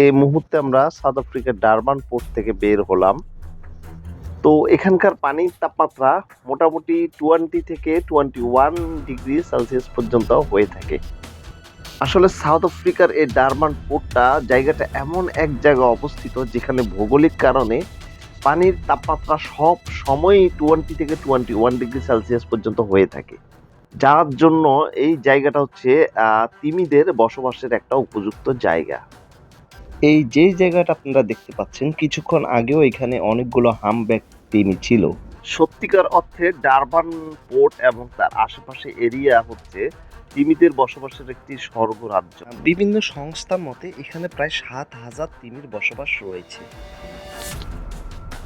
এই মুহূর্তে আমরা সাউথ আফ্রিকার ডারবান পোর্ট থেকে বের হলাম। তো এখানকার পানির তাপমাত্রা মোটামুটি টোয়েন্টি থেকে টোয়েন্টি ওয়ান ডিগ্রি সেলসিয়াস পর্যন্ত হয়ে থাকে। আসলে সাউথ আফ্রিকার এই ডারবান পোর্টটা জায়গাটা এমন এক জায়গায় অবস্থিত যেখানে ভৌগোলিক কারণে পানির তাপমাত্রা সব সময়ই টোয়েন্টি থেকে টোয়েন্টি ওয়ান ডিগ্রি সেলসিয়াস পর্যন্ত হয়ে থাকে। যার জন্য এই জায়গাটা হচ্ছে তিমিদের বসবাসের একটা উপযুক্ত জায়গা। এই যে জায়গাটা আপনারা দেখতে পাচ্ছেন কিছুক্ষণ আগেও এখানে অনেকগুলো হামব্যাক তিমি ছিল। সত্যিকার অর্থে ডারবান পোর্ট এবং তার আশেপাশে এরিয়া হচ্ছে তিমিদের বসবাসের একটি স্বর্গ রাজ্য বিভিন্ন সংস্থার মতে এখানে প্রায় সাত হাজার তিমির বসবাস রয়েছে।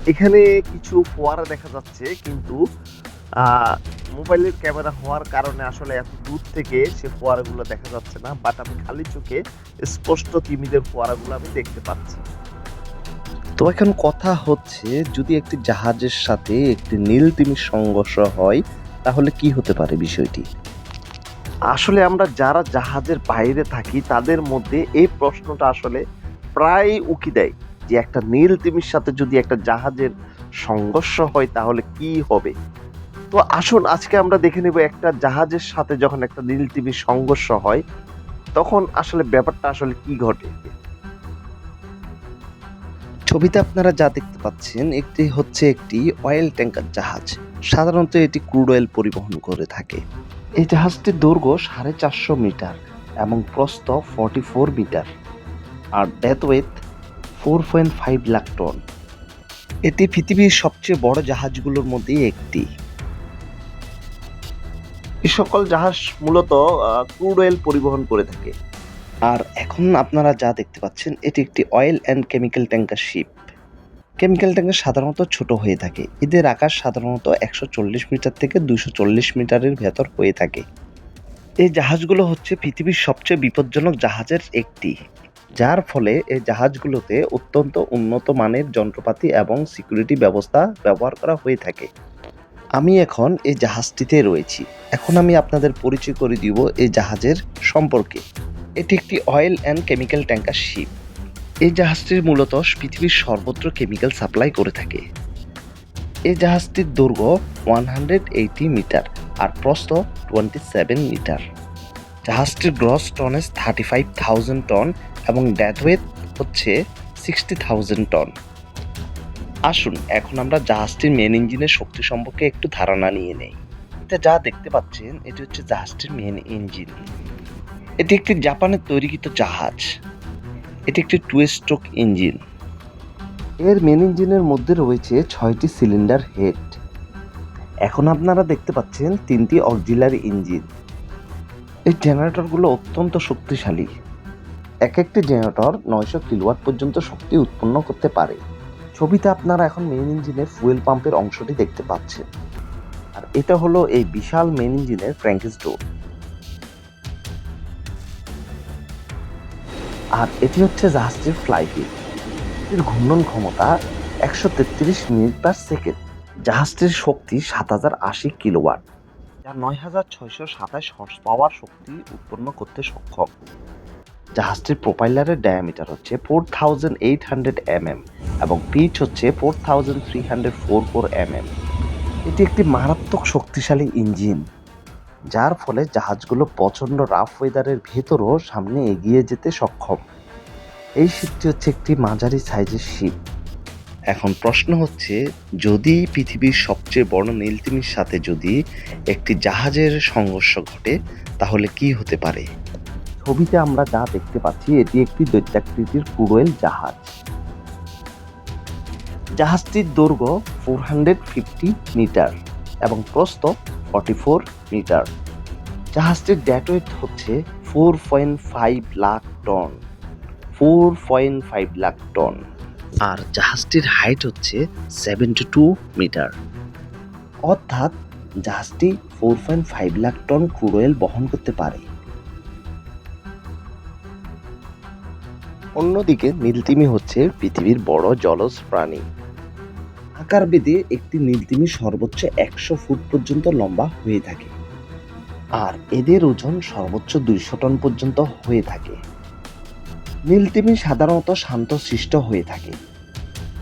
এখানে কিছু ফোয়ারা দেখা যাচ্ছে কিন্তু মোবাইলের ক্যামেরা হওয়ার কারণে আসলে এত দূর থেকে সে ফোয়ারাগুলো দেখা যাচ্ছে না বাট আমি খালি চোখে স্পষ্ট তিমিদের ফোয়ারাগুলো আমি দেখতে পাচ্ছি। তো এখন কথা হচ্ছে যদি একটি জাহাজের সাথে একটি নীল তিমির সংঘর্ষ হয় তাহলে কি হতে পারে বিষয়টি? আসলে আমরা যারা জাহাজের বাইরে থাকি তাদের মধ্যে এই প্রশ্নটা আসলে প্রায় উকি দেয় যে একটা নীল তিমির সাথে যদি একটা জাহাজের সংঘর্ষ হয় তাহলে কি হবে? তো আসুন আজকে আমরা দেখে নেব একটা জাহাজের সাথে যখন একটা নীল তিমির সংঘর্ষ হয় তখন আসলে ব্যাপারটা আসলে কি ঘটে? ছবিতে আপনারা যা দেখতে পাচ্ছেন একটি হচ্ছে একটি অয়েল ট্যাঙ্কার জাহাজ। সাধারণত এটি ক্রুড অয়েল পরিবহন করে থাকে। এই জাহাজটির দৈর্ঘ্য সাড়ে চারশো মিটার এবং প্রস্থ ফর্টি ফোর মিটার আর deadweight four point five lakh ton এটি পৃথিবীর সবচেয়ে বড় জাহাজগুলোর মধ্যে একটি। এই সকল জাহাজ মূলত ক্রুড অয়েল পরিবহন করে থাকে। আর এখন আপনারা যা দেখতে পাচ্ছেন, এটি একটি oil and chemical tanker ship. Chemical tanker সাধারণত ছোট হয়ে থাকে। এদের আকার সাধারণত একশো চল্লিশ মিটার থেকে দুশো চল্লিশ মিটারের ভেতর হয়ে থাকে। এই জাহাজগুলো হচ্ছে পৃথিবীর সবচেয়ে বিপজ্জনক জাহাজের একটি। যার ফলে এই জাহাজগুলোতে অত্যন্ত উন্নত মানের যন্ত্রপাতি এবং সিকিউরিটি ব্যবস্থা ব্যবহার করা হয়ে থাকে। আমি এখন এই জাহাজটিতে রয়েছি। এখন আমি আপনাদের পরিচয় করে দিব এই জাহাজের সম্পর্কে। এটি একটি oil and chemical tanker ship এই জাহাজটির মূলত পৃথিবীর সর্বত্র কেমিক্যাল সাপ্লাই করে থাকে। এই জাহাজটির দৈর্ঘ্য ওয়ান হান্ড্রেড এইটি মিটার আর প্রস্থ twenty seven metre. জাহাজটির gross tonnage thirty five thousand ton এবং ডেথওয়েট হচ্ছে সিক্সটি থাউজেন্ড টন আসুন, এখন আমরা জাহাজটির মেন ইঞ্জিনের শক্তি সম্পর্কে একটু ধারণা নিয়ে নেই। এটা যা দেখতে পাচ্ছেন, এটি হচ্ছে জাহাজটির মেন ইঞ্জিন এটি একটি জাপানের তৈরিকৃত জাহাজ। এটি একটি টু স্ট্রোক ইঞ্জিন এর মেন ইঞ্জিনের মধ্যে রয়েছে ছয়টি সিলিন্ডার হেড এখন আপনারা দেখতে পাচ্ছেন তিনটি অক্সিলারি ইঞ্জিন এই জেনারেটরগুলো অত্যন্ত শক্তিশালী। এক একটি জেনারেটর নয়শো কিলোওয়াট পর্যন্ত শক্তি উৎপন্ন করতে পারে। ছবিতে আপনারা এখন মেইন ইঞ্জিনের ফুয়েল পাম্পের অংশটি দেখতে পাচ্ছেন। আর এটা হলো এই বিশাল মেইন ইঞ্জিনের ক্র্যাঙ্কিস ডোর আর এটি হচ্ছে জাহাজটির ফ্লাই হুইল এর ঘূর্ণন ক্ষমতা একশো তেত্রিশ মিনিট পার সেকেন্ড জাহাজটির শক্তি সাত হাজার আশি কিলোওয়াট। যা নয় হাজার ছয়শো সাতাশ হর্স পাওয়ার শক্তি উৎপন্ন করতে সক্ষম। জাহাজটির প্রোপাইলারের ডায়ামিটার হচ্ছে four thousand eight hundred MM এবং পিচ হচ্ছে four thousand three hundred four four MM এটি একটি মারাত্মক শক্তিশালী ইঞ্জিন, যার ফলে জাহাজগুলো প্রচণ্ড রাফ ওয়েদারের ভেতরও সামনে এগিয়ে যেতে সক্ষম। এই শিপটি হচ্ছে একটি মাঝারি সাইজের শিপ এখন প্রশ্ন হচ্ছে, যদি পৃথিবীর সবচেয়ে বড় নীলতিমির সাথে যদি একটি জাহাজের সংঘর্ষ ঘটে, তাহলে কি হতে পারে? ছবিতে আমরা যা দেখতে পাচ্ছি, এটি একটি দৈত্যাকৃতির কুরোয়েল জাহাজ। জাহাজটির দৈর্ঘ্য ফোর হান্ড্রেড ফিফটি মিটার এবং প্রস্থ ফর্টি ফোর মিটার জাহাজটির ডেটওয়েট হচ্ছে four point five lakh ton four point five lakh ton আর জাহাজটির হাইট হচ্ছে সেভেন্টি টু মিটার অর্থাৎ জাহাজটি four point five lakh ton crude oil বহন করতে পারে। অন্যদিকে নীলতিমি হচ্ছে পৃথিবীর বড় জলজ প্রাণী। আকার বেদে একটি নীলতিমি সর্বোচ্চ একশো ফুট পর্যন্ত লম্বা হয়ে থাকে। আর এদের ওজন সর্বোচ্চ দুইশো টন পর্যন্ত হয়ে থাকে। নীলতিমি সাধারণত শান্তশিষ্ট হয়ে থাকে।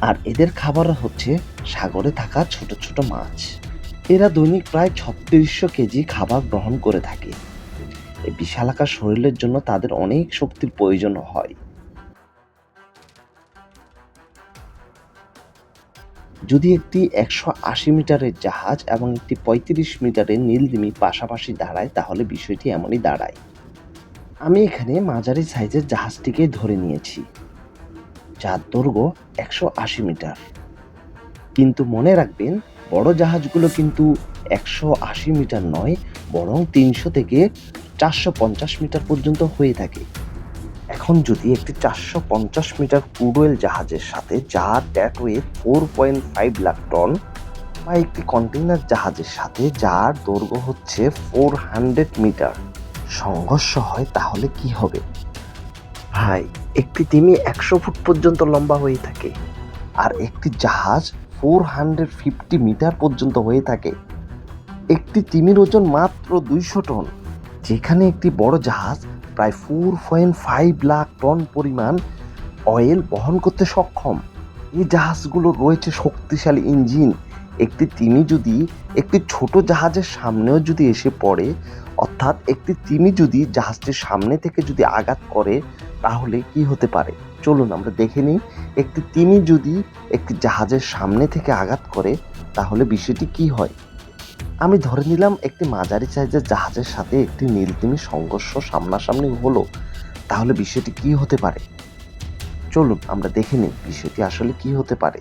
আর এদের খাবার হচ্ছে সাগরে থাকা ছোট ছোট মাছ। এরা দৈনিক প্রায় ছত্রিশশো কেজি খাবার গ্রহণ করে থাকে। বিশালাকার শরীরের জন্য তাদের অনেক শক্তির প্রয়োজন হয়। যদি একটি একশো আশি মিটারের জাহাজ এবং একটি পঁয়ত্রিশ মিটারের নীলদিমি পাশাপাশি দাঁড়ায়, তাহলে বিষয়টি এমনই দাঁড়ায়। আমি এখানে মাঝারি সাইজের জাহাজটিকে ধরে নিয়েছি, যার দৈর্ঘ্য একশো আশি মিটার। কিন্তু মনে রাখবেন, বড় জাহাজগুলো কিন্তু একশো আশি মিটার নয়, বরং তিনশো থেকে চারশো পঞ্চাশ মিটার পর্যন্ত হয়ে থাকে। এখন যদি একটি চারশো পঞ্চাশ মিটার ক্রুডওয়েল জাহাজের সাথে যার deadweight four point five lakh ton বা একটি কন্টেইনার জাহাজের সাথে যার দৈর্ঘ্য হচ্ছে ফোর হান্ড্রেড মিটার সংঘর্ষ হয়, তাহলে কি হবে? ভাই, একটি তিমি একশো ফুট পর্যন্ত লম্বা হয়ে থাকে আর একটি জাহাজ ফোর হান্ড্রেড ফিফটি মিটার পর্যন্ত হয়ে থাকে। একটি তিমির ওজন মাত্র দুইশো টন, যেখানে একটি বড় জাহাজ প্রায় four point five lakh ton পরিমাণ অয়েল বহন করতে সক্ষম। এই জাহাজগুলো রয়েছে শক্তিশালী ইঞ্জিন। একটি তিমি যদি একটি ছোট জাহাজের সামনেও যদি এসে পড়ে, অর্থাৎ একটি তিমি যদি জাহাজটির সামনে থেকে যদি আঘাত করে, তাহলে কি হতে পারে? চলুন আমরা দেখে নিই। একটি তিমি যদি একটি জাহাজের সামনে থেকে আঘাত করে, তাহলে বিষয়টি কি হয়? আমি ধরে নিলাম একটি মাঝারি সাইজের জাহাজের সাথে একটি নীলতিমি সংঘর্ষ সামনাসামনি হলো, তাহলে বিষয়টি কি হতে পারে? চলুন, আমরা দেখে নিই বিষয়টি আসলে কি হতে পারে।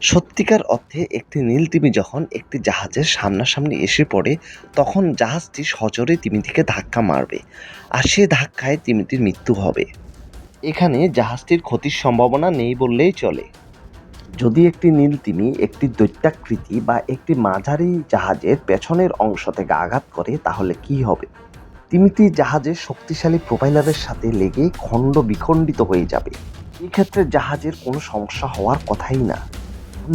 সত্যিকার অর্থে একটি নীল তিমি যখন একটি জাহাজের সামনাসামনি এসে পড়ে, তখন জাহাজটি সজোরে তিমিটিকে ধাক্কা মারবে, আর সে ধাক্কায় তিমিটির মৃত্যু হবে। এখানে জাহাজটির ক্ষতির সম্ভাবনা নেই বললেই চলে। যদি একটি নীলতিমি একটি দৈত্যাকৃতি বা একটি মাঝারি জাহাজের পেছনের অংশ থেকে আঘাত করে, তাহলে কি হবে? তিমিটি জাহাজের শক্তিশালী প্রোপাইলারের সাথে লেগে খণ্ড বিখণ্ডিত হয়ে যাবে। এক্ষেত্রে জাহাজের কোনো সমস্যা হওয়ার কথাই না।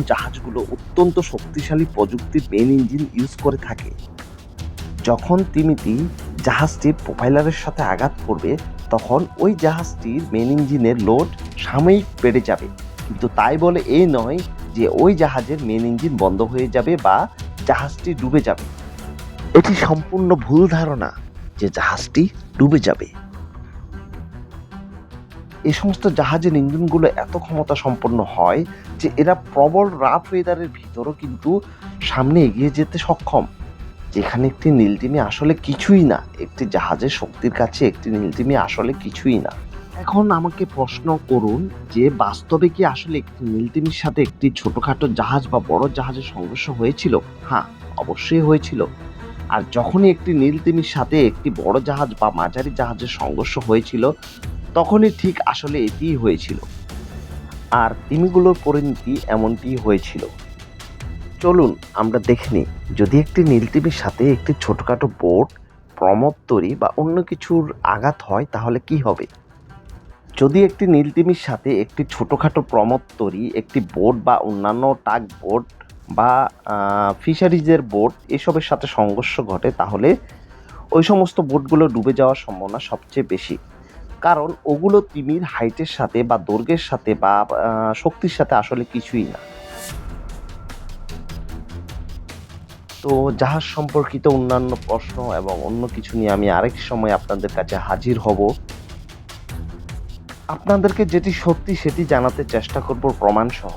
জাহাজগুলো অত্যন্ত শক্তিশালী প্রযুক্তির মেন ইঞ্জিন ইউজ করে থাকে। যখন তিমিটি জাহাজটির প্রোপাইলারের সাথে আঘাত করবে, তখন ওই জাহাজটির মেন ইঞ্জিনের লোড সাময়িক বেড়ে যাবে। কিন্তু তাই বলে এই নয় যে ওই জাহাজের মেন ইঞ্জিন বন্ধ হয়ে যাবে বা জাহাজটি ডুবে যাবে। এটি সম্পূর্ণ ভুল ধারণা যে জাহাজটি ডুবে যাবে। এ সমস্ত জাহাজের ইঞ্জিনগুলো এত ক্ষমতা সম্পন্ন হয় যে এরা প্রবল রাফ ওয়েদারের ভিতরও কিন্তু সামনে এগিয়ে যেতে সক্ষম। যেখানে একটি নীলতিমি আসলে কিছুই না, একটি জাহাজের শক্তির কাছে একটি নীলতিমি আসলে কিছুই না। এখন আমাকে প্রশ্ন করুন যে বাস্তবে কি আসলে একটি নীলতিমির সাথে একটি ছোটখাটো জাহাজ বা বড় জাহাজের সংঘর্ষ হয়েছিল? হ্যাঁ অবশ্যই হয়েছিল। আর যখনই একটি নীলতিমির সাথে একটি বড় জাহাজ বা মাঝারি জাহাজের সংঘর্ষ হয়েছিল, তখনই ঠিক আসলে এটিই হয়েছিল। আর তিমিগুলোর পরিণতি এমনটি হয়েছিল। চলুন, আমরা দেখে নিই, যদি একটি নীলতিমির সাথে একটি ছোটখাটো বোট প্রমত্তরি বা অন্য কিছুর আঘাত হয়, তাহলে কি হবে? যদি একটি নীলতিমির সাথে একটি ছোটোখাটো প্রমোদ তৈরি, একটি বোট বা অন্যান্য টাক বোট বা ফিশারিজের বোট এসবের সাথে সংঘর্ষ ঘটে, তাহলে ওই সমস্ত বোটগুলো ডুবে যাওয়ার সম্ভাবনা সবচেয়ে বেশি। কারণ ওগুলো তিমির হাইটের সাথে বা দৈর্ঘ্যের সাথে বা শক্তির সাথে আসলে কিছুই না। তো জাহাজ সম্পর্কিত অন্যান্য প্রশ্ন এবং অন্য কিছু নিয়ে আমি আরেক সময় আপনাদের কাছে হাজির হব। আপনাদেরকে যেটি সত্যি সেটি জানাতে চেষ্টা করব প্রমাণ সহ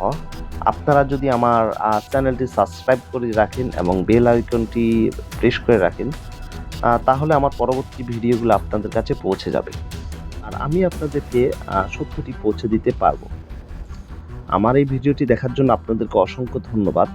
আপনারা যদি আমার চ্যানেলটি সাবস্ক্রাইব করে রাখেন এবং বেল আইকনটি প্রেস করে রাখেন তাহলে আমার পরবর্তী ভিডিওগুলো আপনাদের কাছে পৌঁছে যাবে। আর আমি আপনাদেরকে সত্যটি পৌঁছে দিতে পারব। আমার এই ভিডিওটি দেখার জন্য আপনাদেরকে অসংখ্য ধন্যবাদ।